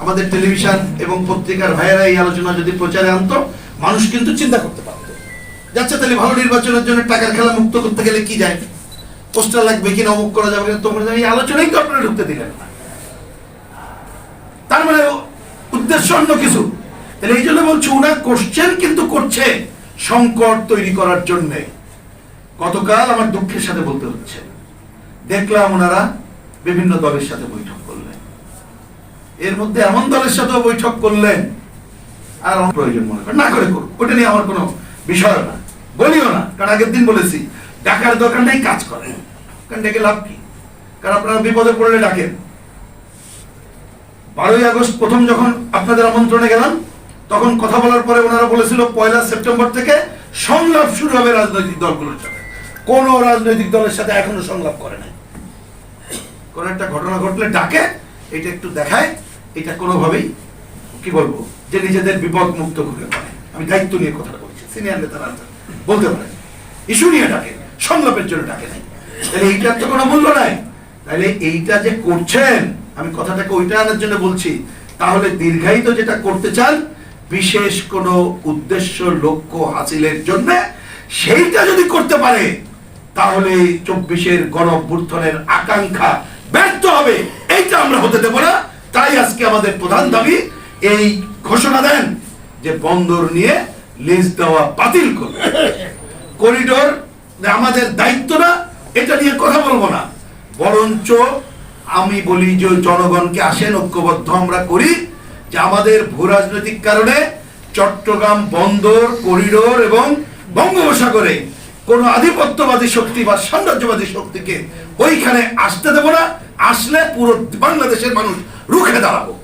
আমাদের টেলিভিশন এবং পত্রিকার ভাইয়েরা এই আলোচনা যদি প্রচারে আনতো, মানুষ কিন্তু চিন্তা করতে পারতো। যাচ্ছে তাহলে ভালো নির্বাচনের জন্য টাকার খেলা মুক্ত করতে গেলে কি যায়? পোস্টার লাগবে কিনা, অমুক করা যাবে তোমরা এই আলোচনাই তো আপনারা ঢুকতে দিলেন না। তার মানে উদ্দেশ্য অন্য কিছু। তাহলে এই জন্য বলছি ওরা কোশ্চেন কিন্তু করছে সংকট তৈরি করার জন্য। গতকাল আমার দুঃখের সাথে বলতে হচ্ছে। দেখলাম ওনারা বিভিন্ন দলের সাথে বৈঠক এর মধ্যে এমন দলের সাথেও বৈঠক করলেন, আর আমার প্রয়োজন মনে করেন। না করে করুন ওটা নিয়ে আমার কোনো বিষয় না বলিও না। কারণ আগের দিন বলেছি, ডাকার দরকার নেই, কাজ করে কারণ ডেকে লাভ কি? কারণ আপনারা বিপদে পড়লে ডাকেন। বারোই আগস্ট প্রথম যখন আপনাদের আমন্ত্রণে গেলাম, তখন কথা বলার পরে ওনারা বলেছিল, পয়লা সেপ্টেম্বর থেকে সংলাপ শুরু হবে রাজনৈতিক দলগুলোর সাথে। কোন রাজনৈতিক দলের সাথে এখনও সংলাপ করে নাই। কোন একটা ঘটনা ঘটলে ডাকে, এটা একটু দেখায়। এটা কোনোভাবেই, কি বলব, যে নিজেদের বিপদ মুক্ত করে পারে আমি দায়িত্ব নিয়ে কথাটা বলছি। সিনিয়র নেতারা বলতে পারে ইস্যু নিয়ে ডাকে, সংলাপের জন্য ডাকে নাই। তাহলে এইটার তো কোনো মূল্য নাই। তাহলে এইটা যে করছেন, আমি কথাটাকে ওইটা আনার জন্য বলছি, তাহলে দীর্ঘায়িত যেটা করতে চান, বিশেষ কোনো উদ্দেশ্য, লক্ষ্য হাসিলের জন্য সেইটা যদি করতে পারে, তাহলে চব্বিশের গণ আকাঙ্ক্ষা ব্যর্থ হবে। এইটা আমরা হতে দেব না। তাই আজকে আমাদের প্রধান দাবি, এই ঘোষণা দেন যে বন্দর নিয়ে লিজ দেওয়া বাতিল করবে করিডোর আমাদের দায়িত্ব না, এটা নিয়ে কথা বলব না। বরঞ্চ আমি বলি যে জনগণকে আসেন, ঐক্যবদ্ধ আমরা করি যে আমাদের ভূ রাজনৈতিক কারণে চট্টগ্রাম বন্দর করিডোর এবং বঙ্গোপসাগরে কোনো আধিপত্যবাদী শক্তি বা সাম্রাজ্যবাদী শক্তিকে ওইখানে আসতে দেব না। আসলে পুরো বাংলাদেশের মানুষ রুখে দাঁড়াবো।